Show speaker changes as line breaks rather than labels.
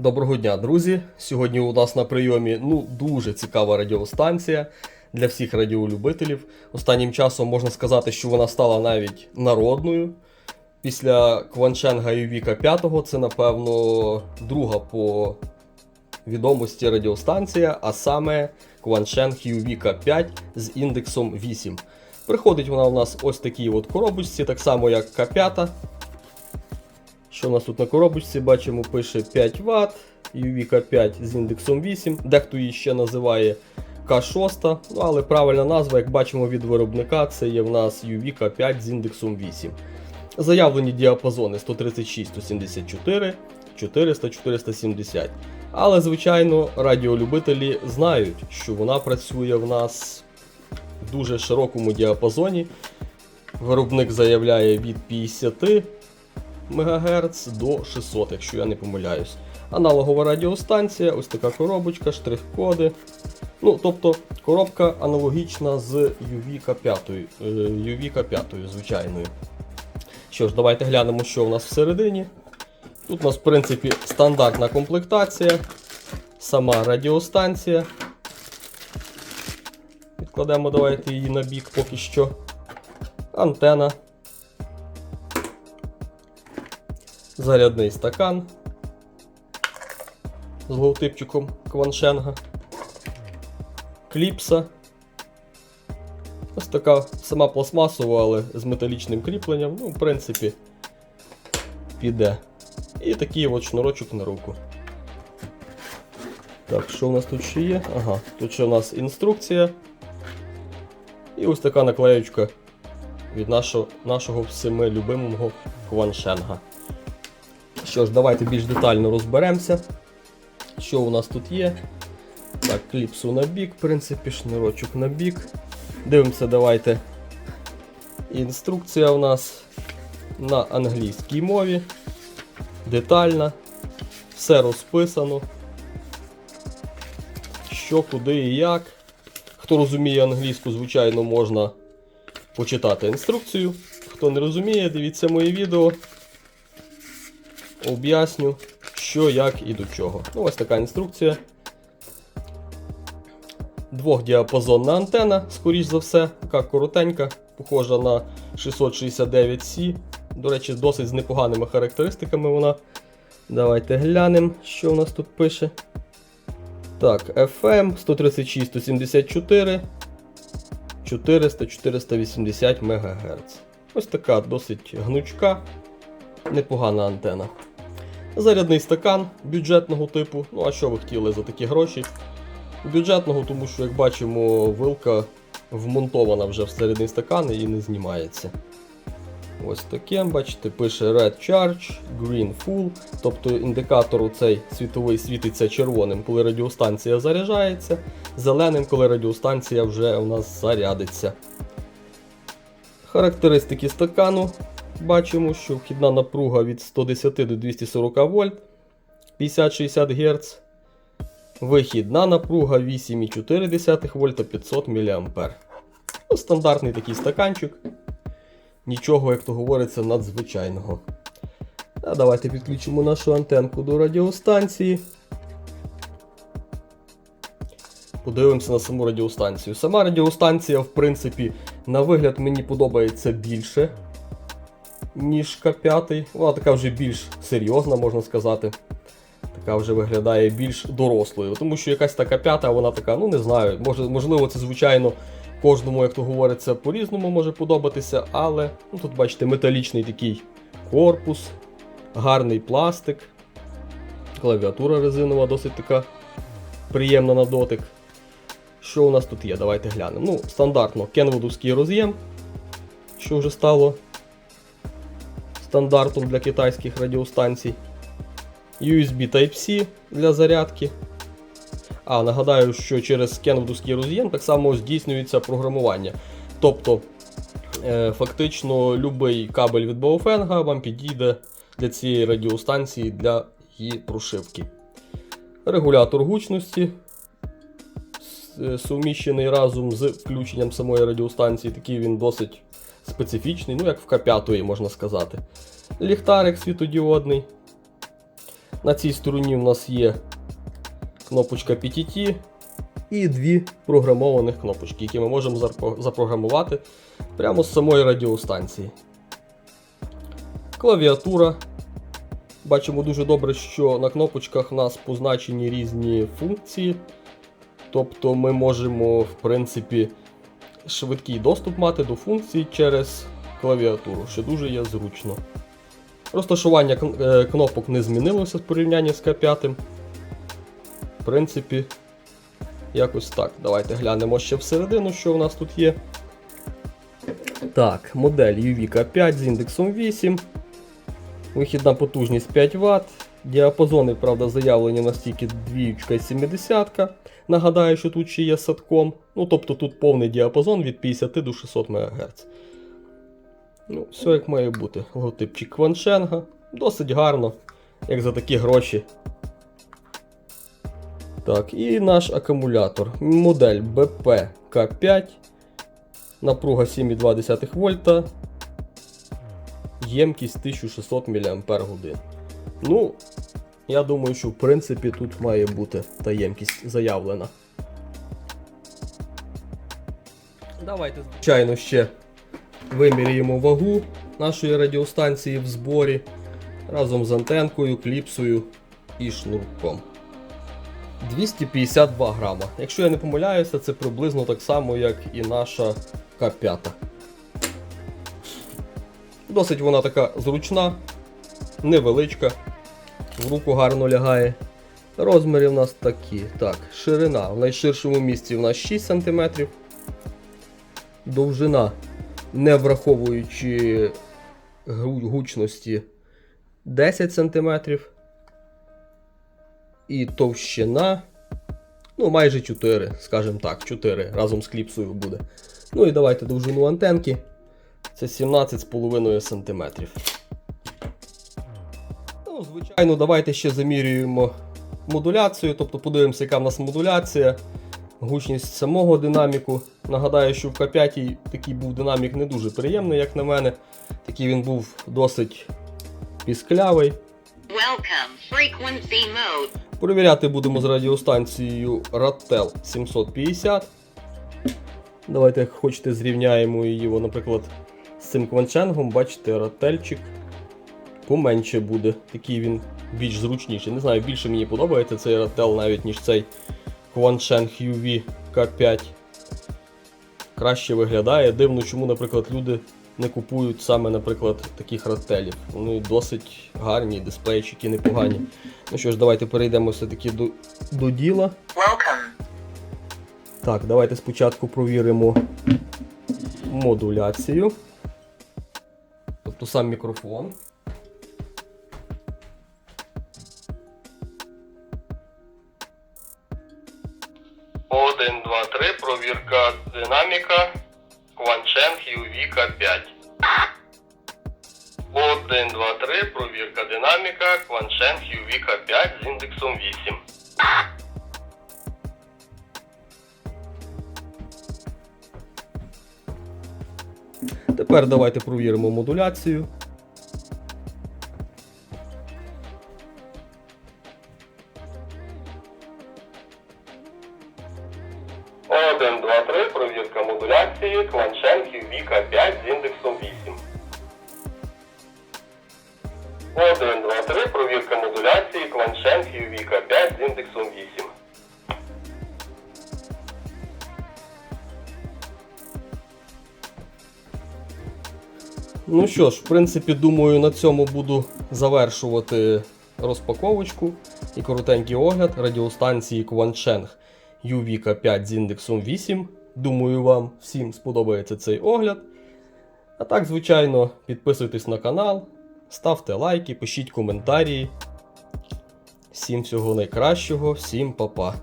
Доброго дня, друзі! Сьогодні у нас на прийомі ну, дуже цікава радіостанція для всіх радіолюбителів. Останнім часом можна сказати, що вона стала навіть народною. Після Кваншенга і Віка 5 це, напевно, друга по відомості радіостанція, а саме Кваншен Віка 5 з індексом 8. Приходить вона у нас ось такій от коробочці, так само як К5. Що у нас тут на коробочці? Бачимо, пише 5 Вт, UVK 5 з індексом 8. Дехто її ще називає К6, ну але правильна назва, як бачимо від виробника, це є в нас UVK 5 з індексом 8. Заявлені діапазони 136, 174, 400, 470. Але, звичайно, радіолюбителі знають, що вона працює в нас в дуже широкому діапазоні. Виробник заявляє від 50 МГц до 600, якщо я не помиляюсь. Аналогова радіостанція, ось така коробочка, штрих-коди. Ну, тобто коробка аналогічна з UVK 5, е, UVK 5 звичайною. Що ж, давайте глянемо, що у нас всередині. Тут у нас, в принципі, стандартна комплектація, сама радіостанція. Відкладемо давайте її на бік поки що. Антена. Зарядний стакан з логотипчиком Кваншенга. Кліпса. Ось така сама пластмасова, але з металічним кріпленням. Ну, в принципі, піде. І такий от шнурочок на руку. Так, що у нас тут ще є? Ага, тут ще у нас інструкція. І ось така наклеючка від нашого, нашого всеми любимого Кваншенга. Що ж, давайте більш детально розберемося, що у нас тут є. Так, кліпсу на бік, в принципі, шнурочок на бік. Дивимося, давайте. Інструкція у нас на англійській мові. Детальна. Все розписано. Що, куди і як. Хто розуміє англійську, звичайно, можна почитати інструкцію. Хто не розуміє, дивіться моє відео об'ясню, що, як і до чого. Ну, ось така інструкція. Двохдіапазонна антена, скоріш за все, така коротенька, похожа на 669C. До речі, досить з непоганими характеристиками вона. Давайте глянемо, що у нас тут пише. Так, FM 136 174 400 480 МГц. Ось така досить гнучка, непогана антена. Зарядний стакан бюджетного типу. Ну, а що ви хотіли за такі гроші? Бюджетного, тому що, як бачимо, вилка вмонтована вже в зарядний стакан і не знімається. Ось таке, бачите, пише Red Charge, Green Full. Тобто індикатор цей світовий світиться червоним, коли радіостанція заряджається, зеленим, коли радіостанція вже у нас зарядиться. Характеристики стакану. Бачимо, що вхідна напруга від 110 до 240 вольт 50-60 Гц. Вихідна напруга 8,4 вольта 500 мА. Ну, стандартний такий стаканчик. Нічого, як то говориться, надзвичайного. А давайте підключимо нашу антенку до радіостанції. Подивимося на саму радіостанцію. Сама радіостанція, в принципі, на вигляд мені подобається більше, ніж К5. Вона така вже більш серйозна, можна сказати. Така вже виглядає більш дорослою. Тому що якась така п'ята, вона така, ну не знаю, може, можливо, це звичайно кожному, як то говориться, по-різному може подобатися, але ну, тут бачите металічний такий корпус, гарний пластик, клавіатура резинова, досить така приємна на дотик. Що у нас тут є? Давайте глянемо. Ну, стандартно кенвудовський роз'єм, що вже стало стандартом для китайських радіостанцій. USB Type-C для зарядки. А, нагадаю, що через кенвудовський роз'єм так само здійснюється програмування. Тобто, е, фактично, будь-який кабель від Baofeng вам підійде для цієї радіостанції для її прошивки. Регулятор гучності суміщений разом з включенням самої радіостанції. Такий він досить специфічний, ну як в К5 можна сказати. Ліхтарик світодіодний. На цій стороні у нас є кнопочка PTT і дві програмованих кнопочки, які ми можемо запрограмувати прямо з самої радіостанції. Клавіатура. Бачимо дуже добре, що на кнопочках у нас позначені різні функції. Тобто ми можемо, в принципі, швидкий доступ мати до функцій через клавіатуру, що дуже є зручно. Розташування е, кнопок не змінилося в порівнянні з К5. В принципі, якось так. Давайте глянемо ще всередину, що у нас тут є. Так, модель UV-K5 з індексом 8. Вихідна потужність 5 Вт. Діапазони, правда, заявлені настільки 2 і 70. Нагадаю, що тут ще є садком. Ну, тобто тут повний діапазон від 50 до 600 МГц. Ну, все як має бути. Логотипчик Кваншенга. Досить гарно, як за такі гроші. Так, і наш акумулятор. Модель BP-K5. Напруга 7,2 вольта. Ємкість 1600 мАч. Ну, я думаю, що в принципі тут має бути та ємкість заявлена. Давайте, звичайно, ще виміряємо вагу нашої радіостанції в зборі разом з антенкою, кліпсою і шнурком. 252 грама. Якщо я не помиляюся, це приблизно так само, як і наша К5. Досить вона така зручна, невеличка, в руку гарно лягає. Розміри в нас такі. Так, ширина. В найширшому місці в нас 6 см. Довжина, не враховуючи гучності 10 см. І товщина. Ну, майже 4, скажімо так, 4 разом з кліпсою буде. Ну і давайте довжину антенки. Це 17,5 см. Ну, звичайно, давайте ще замірюємо модуляцію, тобто подивимося, яка в нас модуляція, гучність самого динаміку. Нагадаю, що в К5 такий був динамік не дуже приємний, як на мене. Такий він був досить пісклявий.
Welcome, frequency mode.
Перевіряти будемо з радіостанцією Rattel 750. Давайте, як хочете, зрівняємо її, наприклад, з цим кванченгом. Бачите, рателчик поменше буде. Такий він більш зручніший. Не знаю, більше мені подобається цей Rattel навіть, ніж цей Quancheng UV K5. Краще виглядає. Дивно, чому, наприклад, люди не купують саме, наприклад, таких рателів. Вони досить гарні, дисплейчики непогані. Ну що ж, давайте перейдемо все-таки до, до діла.
Welcome.
Так, давайте спочатку провіримо модуляцію. Тобто сам мікрофон. 1, 2, 3. Провірка динаміка. Кваншен Хьювіка K5 з індексом 8. Тепер давайте провіримо модуляцію. Один, два, три. Провірка модуляції. Кваншенг Віка 5 з індексом 8. Один, два, три. Провірка модуляції. Кваншенг Віка 5 з індексом 8. Ну що ж, в принципі, думаю, на цьому буду завершувати розпаковочку і коротенький огляд радіостанції Quancheng UVK5 з індексом 8. Думаю, вам всім сподобається цей огляд. А так, звичайно, підписуйтесь на канал, ставте лайки, пишіть коментарі. Всім всього найкращого, всім па-па.